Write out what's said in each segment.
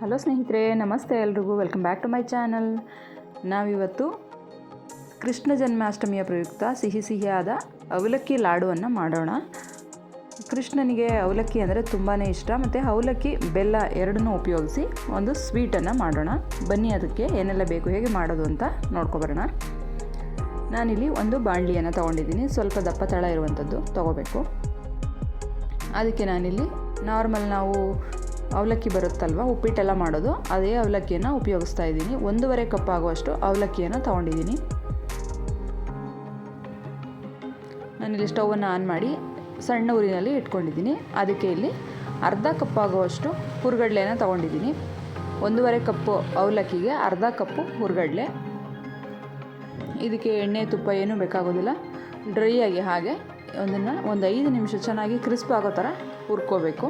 Hello ಸ್ನೇಹಿತರೆ, ನಮಸ್ತೆ ಎಲ್ರಿಗೂ. Welcome back to my channel ನಾವಿವತ್ತು ಕೃಷ್ಣ ಜನ್ಮಾಷ್ಟಮಿಯ ಪ್ರಯುಕ್ತ ಸಿಹಿ ಸಿಹಿಯಾದ ಅವಲಕ್ಕಿ ಲಾಡುವನ್ನು ಮಾಡೋಣ. ಕೃಷ್ಣನಿಗೆ ಅವಲಕ್ಕಿ ಅಂದರೆ ತುಂಬಾ ಇಷ್ಟ. ಮತ್ತು ಅವಲಕ್ಕಿ ಬೆಲ್ಲ ಎರಡನ್ನೂ ಉಪಯೋಗಿಸಿ ಒಂದು ಸ್ವೀಟನ್ನು ಮಾಡೋಣ. ಬನ್ನಿ, ಅದಕ್ಕೆ ಏನೆಲ್ಲ ಬೇಕು, ಹೇಗೆ ಮಾಡೋದು ಅಂತ ನೋಡ್ಕೊಬರೋಣ. ನಾನಿಲ್ಲಿ ಒಂದು ಬಾಣಲಿಯನ್ನು ತೊಗೊಂಡಿದ್ದೀನಿ. ಸ್ವಲ್ಪ ದಪ್ಪ ತಳ ಇರುವಂಥದ್ದು ತೊಗೋಬೇಕು. ಅದಕ್ಕೆ ನಾನಿಲ್ಲಿ ನಾರ್ಮಲ್ ನಾವು ಅವಲಕ್ಕಿ ಬರುತ್ತಲ್ವ? ಉಪ್ಪಿಟ್ಟೆಲ್ಲ ಮಾಡೋದು. ಅದೇ ಅವಲಕ್ಕಿಯನ್ನು ಉಪಯೋಗಿಸ್ತಾ ಇದ್ದೀನಿ. ಒಂದೂವರೆ ಕಪ್ ಆಗುವಷ್ಟು ಅವಲಕ್ಕಿಯನ್ನು ತೊಗೊಂಡಿದ್ದೀನಿ. ನಾನಿಲ್ಲಿ ಸ್ಟವನ್ನು ಆನ್ ಮಾಡಿ ಸಣ್ಣ ಊರಿನಲ್ಲಿ ಇಟ್ಕೊಂಡಿದ್ದೀನಿ. ಅದಕ್ಕೆ ಇಲ್ಲಿ ಅರ್ಧ ಕಪ್ ಆಗುವಷ್ಟು ಹುರ್ಗಡ್ಲೆನ ತೊಗೊಂಡಿದ್ದೀನಿ. ಒಂದೂವರೆ ಕಪ್ಪು ಅವಲಕ್ಕಿಗೆ ಅರ್ಧ ಕಪ್ಪು ಹುರ್ಗಡ್ಲೆ. ಇದಕ್ಕೆ ಎಣ್ಣೆ, ತುಪ್ಪ ಏನೂ ಬೇಕಾಗೋದಿಲ್ಲ. ಡ್ರೈ ಆಗಿ ಹಾಗೆ ಒಂದನ್ನು ಒಂದು ಐದು ನಿಮಿಷ ಚೆನ್ನಾಗಿ ಕ್ರಿಸ್ಪ್ ಆಗೋ ಥರ ಹುರ್ಕೋಬೇಕು.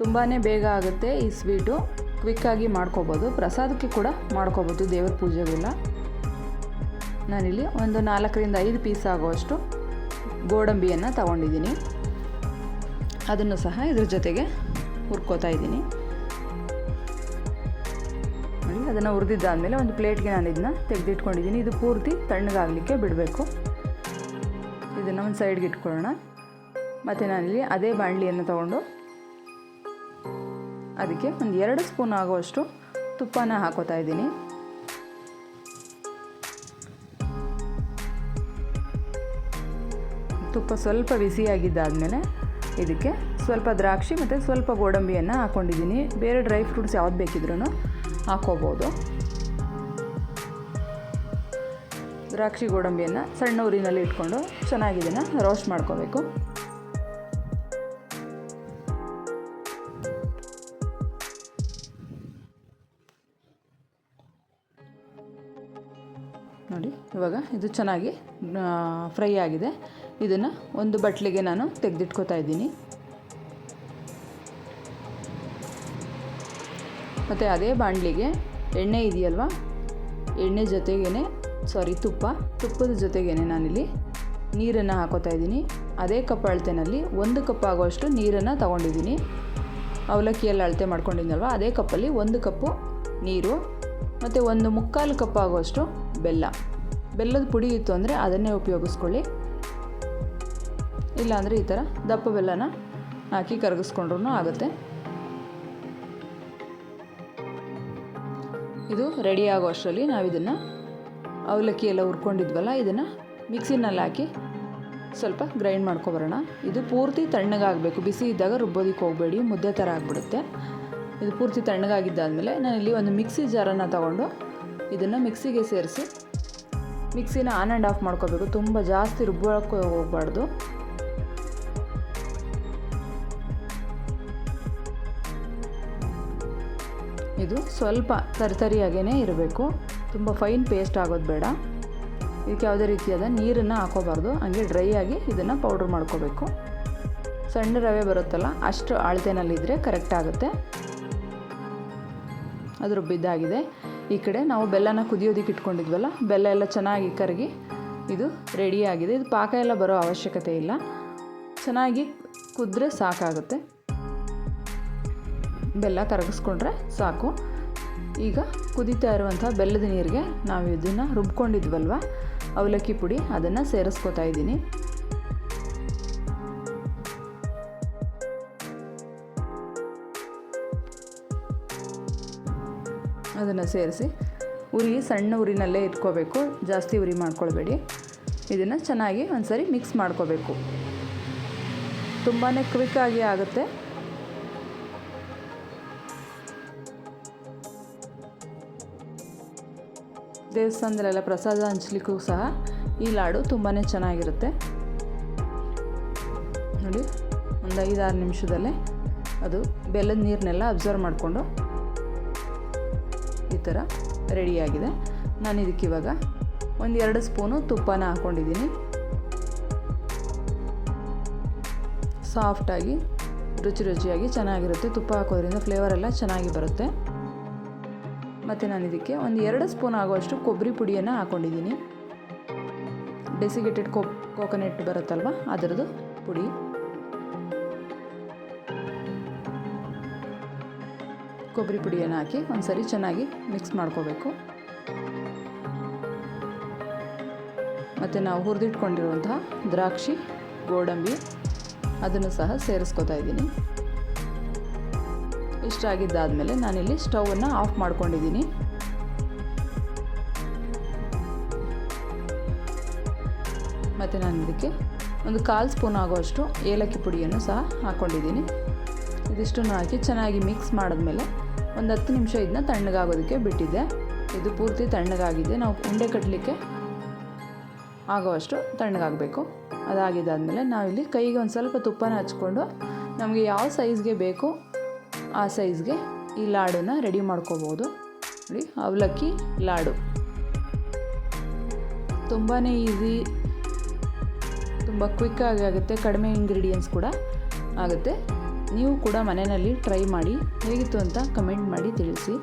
ತುಂಬಾ ಬೇಗ ಆಗುತ್ತೆ ಈ ಸ್ವೀಟು. ಕ್ವಿಕ್ಕಾಗಿ ಮಾಡ್ಕೋಬೋದು. ಪ್ರಸಾದಕ್ಕೆ ಕೂಡ ಮಾಡ್ಕೋಬೋದು ದೇವ್ರ ಪೂಜೆಗೆಲ್ಲ. ನಾನಿಲ್ಲಿ ಒಂದು ನಾಲ್ಕರಿಂದ ಐದು ಪೀಸ್ ಆಗುವಷ್ಟು ಗೋಡಂಬಿಯನ್ನು ತಗೊಂಡಿದ್ದೀನಿ. ಅದನ್ನು ಸಹ ಇದ್ರ ಜೊತೆಗೆ ಹುರ್ಕೋತಾ ಇದ್ದೀನಿ. ಅದನ್ನು ಹುರಿದಿದ್ದಾದಮೇಲೆ ಒಂದು ಪ್ಲೇಟ್ಗೆ ನಾನು ಇದನ್ನ ತೆಗೆದಿಟ್ಕೊಂಡಿದ್ದೀನಿ. ಇದು ಪೂರ್ತಿ ತಣ್ಣಗಾಗಲಿಕ್ಕೆ ಬಿಡಬೇಕು. ಇದನ್ನು ಒಂದು ಸೈಡ್ಗೆ ಇಟ್ಕೊಳ್ಳೋಣ. ಮತ್ತು ನಾನಿಲ್ಲಿ ಅದೇ ಬಾಣಲಿಯನ್ನು ತೊಗೊಂಡು ಅದಕ್ಕೆ ಒಂದು ಎರಡು ಸ್ಪೂನ್ ಆಗುವಷ್ಟು ತುಪ್ಪನ ಹಾಕೋತಾ ಇದ್ದೀನಿ. ತುಪ್ಪ ಸ್ವಲ್ಪ ಬಿಸಿಯಾಗಿದ್ದಾದಮೇಲೆ ಇದಕ್ಕೆ ಸ್ವಲ್ಪ ದ್ರಾಕ್ಷಿ ಮತ್ತು ಸ್ವಲ್ಪ ಗೋಡಂಬಿಯನ್ನು ಹಾಕ್ಕೊಂಡಿದ್ದೀನಿ ಬೇರೆ ಡ್ರೈ ಫ್ರೂಟ್ಸ್ ಯಾವ್ದು ಬೇಕಿದ್ರೂ ಹಾಕೋಬೋದು. ದ್ರಾಕ್ಷಿ, ಗೋಡಂಬಿಯನ್ನು ಸಣ್ಣ ಊರಿನಲ್ಲಿ ಇಟ್ಕೊಂಡು ಚೆನ್ನಾಗಿ ಇದನ್ನು ರೋಸ್ಟ್ ಮಾಡ್ಕೋಬೇಕು. ಇವಾಗ ಇದು ಚೆನ್ನಾಗಿ ಫ್ರೈ ಆಗಿದೆ. ಇದನ್ನು ಒಂದು ಬಟ್ಲಿಗೆ ನಾನು ತೆಗೆದಿಟ್ಕೋತಾ ಇದ್ದೀನಿ. ಮತ್ತು ಅದೇ ಬಾಣಲಿಗೆ ಎಣ್ಣೆ ಇದೆಯಲ್ವ? ಎಣ್ಣೆ ಜೊತೆಗೇ ಸಾರಿ ತುಪ್ಪ. ತುಪ್ಪದ ಜೊತೆಗೇ ನಾನಿಲ್ಲಿ ನೀರನ್ನು ಹಾಕೋತಾ ಇದ್ದೀನಿ. ಅದೇ ಕಪ್ ಅಳತೆನಲ್ಲಿ ಒಂದು ಕಪ್ ಆಗುವಷ್ಟು ನೀರನ್ನು ತಗೊಂಡಿದ್ದೀನಿ. ಅವಲಕ್ಕಿಯಲ್ಲಿ ಅಳತೆ ಮಾಡ್ಕೊಂಡಿದ್ದೀನಲ್ವ ಅದೇ ಕಪ್ಪಲ್ಲಿ ಒಂದು ಕಪ್ಪು ನೀರು, ಮತ್ತು ಒಂದು ಮುಕ್ಕಾಲು ಕಪ್ ಆಗುವಷ್ಟು ಬೆಲ್ಲ. ಬೆಲ್ಲದ ಪುಡಿ ಇತ್ತು ಅಂದರೆ ಅದನ್ನೇ ಉಪಯೋಗಿಸ್ಕೊಳ್ಳಿ. ಇಲ್ಲಾಂದರೆ ಈ ಥರ ದಪ್ಪ ಬೆಲ್ಲನ ಹಾಕಿ ಕರಗಿಸ್ಕೊಂಡ್ರೂ ಆಗುತ್ತೆ. ಇದು ರೆಡಿ ಆಗೋ ಅಷ್ಟರಲ್ಲಿ ನಾವು ಇದನ್ನು ಅವಲಕ್ಕಿ ಎಲ್ಲ ಹುರ್ಕೊಂಡಿದ್ವಲ್ಲ, ಇದನ್ನು ಮಿಕ್ಸಿನಲ್ಲಿ ಹಾಕಿ ಸ್ವಲ್ಪ ಗ್ರೈಂಡ್ ಮಾಡ್ಕೊಬರೋಣ. ಇದು ಪೂರ್ತಿ ತಣ್ಣಗಾಗಬೇಕು. ಬಿಸಿ ಇದ್ದಾಗ ರುಬ್ಬೋದಕ್ಕೆ ಹೋಗಬೇಡಿ, ಮುದ್ದೆ ಥರ ಆಗಿಬಿಡುತ್ತೆ. ಇದು ಪೂರ್ತಿ ತಣ್ಣಗಾಗಿದ್ದಾದಮೇಲೆ ನಾನಿಲ್ಲಿ ಒಂದು ಮಿಕ್ಸಿ ಜಾರನ್ನು ತಗೊಂಡು ಇದನ್ನು ಮಿಕ್ಸಿಗೆ ಸೇರಿಸಿ ಮಿಕ್ಸಿನ ಆನ್ ಆ್ಯಂಡ್ ಆಫ್ ಮಾಡ್ಕೋಬೇಕು. ತುಂಬ ಜಾಸ್ತಿ ರುಬ್ಬಳಕ್ಕೂ ಹೋಗಬಾರ್ದು. ಇದು ಸ್ವಲ್ಪ ತರಿತರಿಯಾಗೇ ಇರಬೇಕು. ತುಂಬ ಫೈನ್ ಪೇಸ್ಟ್ ಆಗೋದು ಬೇಡ. ಇದಕ್ಕೆ ಯಾವುದೇ ರೀತಿಯಾದ ನೀರನ್ನು ಹಾಕೋಬಾರ್ದು. ಹಂಗೆ ಡ್ರೈ ಆಗಿ ಇದನ್ನು ಪೌಡ್ರ್ ಮಾಡ್ಕೋಬೇಕು. ಸಣ್ಣ ರವೆ ಬರುತ್ತಲ್ಲ, ಅಷ್ಟು ಅಳತೆನಲ್ಲಿದ್ದರೆ ಕರೆಕ್ಟ್ ಆಗುತ್ತೆ. ಅದು ರುಬ್ಬಿದ್ದಾಗಿದೆ. ಈ ಕಡೆ ನಾವು ಬೆಲ್ಲನ ಕುದಿಯೋದಕ್ಕೆ ಇಟ್ಕೊಂಡಿದ್ವಲ್ಲ, ಬೆಲ್ಲ ಎಲ್ಲ ಚೆನ್ನಾಗಿ ಕರಗಿ ಇದು ರೆಡಿಯಾಗಿದೆ ಇದು ಪಾಕ ಎಲ್ಲ ಬರೋ ಅವಶ್ಯಕತೆ ಇಲ್ಲ. ಚೆನ್ನಾಗಿ ಕುದ್ರೆ ಸಾಕಾಗುತ್ತೆ. ಬೆಲ್ಲ ಕರಗಿಸ್ಕೊಂಡ್ರೆ ಸಾಕು. ಈಗ ಕುದೀತಾ ಇರುವಂಥ ಬೆಲ್ಲದ ನೀರಿಗೆ ನಾವು ಇದನ್ನು ರುಬ್ಕೊಂಡಿದ್ವಲ್ವ, ಅವಲಕ್ಕಿ ಪುಡಿ ಅದನ್ನು ಸೇರಿಸ್ಕೋತಾ ಇದ್ದೀನಿ. ಅದನ್ನು ಸೇರಿಸಿ ಉರಿ, ಸಣ್ಣ ಉರಿನಲ್ಲೇ ಇಟ್ಕೋಬೇಕು. ಜಾಸ್ತಿ ಉರಿ ಮಾಡ್ಕೊಳ್ಬೇಡಿ. ಇದನ್ನು ಚೆನ್ನಾಗಿ ಒಂದ್ಸರಿ ಮಿಕ್ಸ್ ಮಾಡ್ಕೋಬೇಕು. ತುಂಬಾ ಕ್ವಿಕ್ಕಾಗಿ ಆಗುತ್ತೆ. ದೇವಸ್ಥಾನದಲ್ಲೆಲ್ಲ ಪ್ರಸಾದ ಹಂಚ್ಲಿಕ್ಕೂ ಸಹ ಈ ಲಾಡು ತುಂಬಾ ಚೆನ್ನಾಗಿರುತ್ತೆ. ನೋಡಿ, ಒಂದು ಐದಾರು ನಿಮಿಷದಲ್ಲೇ ಅದು ಬೆಲ್ಲದ ನೀರನ್ನೆಲ್ಲ ಅಬ್ಸರ್ವ್ ಮಾಡಿಕೊಂಡು ಈ ಥರ ರೆಡಿಯಾಗಿದೆ. ನಾನು ಇದಕ್ಕೆ ಇವಾಗ ಒಂದು ಎರಡು ಸ್ಪೂನು ತುಪ್ಪನ ಹಾಕ್ಕೊಂಡಿದ್ದೀನಿ. ಸಾಫ್ಟಾಗಿ ರುಚಿ ರುಚಿಯಾಗಿ ಚೆನ್ನಾಗಿರುತ್ತೆ. ತುಪ್ಪ ಹಾಕೋದ್ರಿಂದ ಫ್ಲೇವರ್ ಎಲ್ಲ ಚೆನ್ನಾಗಿ ಬರುತ್ತೆ. ಮತ್ತು ನಾನು ಇದಕ್ಕೆ ಒಂದು ಎರಡು ಸ್ಪೂನ್ ಆಗುವಷ್ಟು ಕೊಬ್ಬರಿ ಪುಡಿಯನ್ನು ಹಾಕ್ಕೊಂಡಿದ್ದೀನಿ ಡೆಸಿಗೇಟೆಡ್ ಕೋ ಕೊಕೊನೆಟ್ ಬರುತ್ತಲ್ವ, ಅದರದ್ದು ಪುಡಿ. ಕೊಬ್ಬರಿ ಪುಡಿಯನ್ನು ಹಾಕಿ ಒಂದು ಸರಿ ಚೆನ್ನಾಗಿ ಮಿಕ್ಸ್ ಮಾಡ್ಕೋಬೇಕು. ಮತ್ತು ನಾವು ಹುರಿದಿಟ್ಕೊಂಡಿರುವಂತಹ ದ್ರಾಕ್ಷಿ, ಗೋಡಂಬಿ ಅದನ್ನು ಸಹ ಸೇರಿಸ್ಕೊತಾ ಇದ್ದೀನಿ. ಇಷ್ಟ ಆಗಿದ್ದಾದಮೇಲೆ ನಾನಿಲ್ಲಿ ಸ್ಟೌವನ್ನು ಆಫ್ ಮಾಡ್ಕೊಂಡಿದ್ದೀನಿ. ಮತ್ತು ನಾನು ಇದಕ್ಕೆ ಒಂದು ಕಾಲು ಸ್ಪೂನ್ ಆಗುವಷ್ಟು ಏಲಕ್ಕಿ ಪುಡಿಯನ್ನು ಸಹ ಹಾಕ್ಕೊಂಡಿದ್ದೀನಿ ಇದಿಷ್ಟನ್ನು ಹಾಕಿ ಚೆನ್ನಾಗಿ ಮಿಕ್ಸ್ ಮಾಡಿದ್ಮೇಲೆ ಒಂದು ಹತ್ತು ನಿಮಿಷ ಇದನ್ನ ತಣ್ಣಗಾಗೋದಕ್ಕೆ ಬಿಟ್ಟಿದ್ದೆ. ಇದು ಪೂರ್ತಿ ತಣ್ಣಗಾಗಿದೆ. ನಾವು ಉಂಡೆ ಕಟ್ಟಲಿಕ್ಕೆ ಆಗೋವಷ್ಟು ತಣ್ಣಗಾಗಬೇಕು. ಅದಾಗಿದ್ದಾದಮೇಲೆ ನಾವಿಲ್ಲಿ ಕೈಗೆ ಒಂದು ಸ್ವಲ್ಪ ತುಪ್ಪನ ಹಚ್ಕೊಂಡು ನಮಗೆ ಯಾವ ಸೈಜ್ಗೆ ಬೇಕು ಆ ಸೈಜ್ಗೆ ಈ ಲಾಡನ್ನು ರೆಡಿ ಮಾಡ್ಕೋಬೋದು. ನೋಡಿ, ಅವಲಕ್ಕಿ ಲಾಡು. ತುಂಬಾ ಈಸಿ, ತುಂಬ ಕ್ವಿಕ್ಕಾಗಿ ಆಗುತ್ತೆ. ಕಡಿಮೆ ಇಂಗ್ರೀಡಿಯೆಂಟ್ಸ್ ಕೂಡ ಆಗುತ್ತೆ. ನೀವು ಕೂಡ ಮನೆಯಲ್ಲಿ ಟ್ರೈ ಮಾಡಿ ಹೇಗಿತ್ತು ಅಂತ ಕಮೆಂಟ್ ಮಾಡಿ ತಿಳಿಸಿ.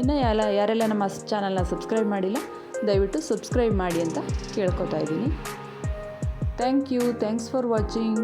ಇನ್ನು ಯಾರ ಯಾರೆಲ್ಲ ನಮ್ಮ ಚಾನಲ್ನ ಸಬ್ಸ್ಕ್ರೈಬ್ ಮಾಡಿಲ್ಲ, ದಯವಿಟ್ಟು ಸಬ್ಸ್ಕ್ರೈಬ್ ಮಾಡಿ ಅಂತ ಕೇಳ್ಕೊತಾ ಇದ್ದೀನಿ. Thank you thanks for watching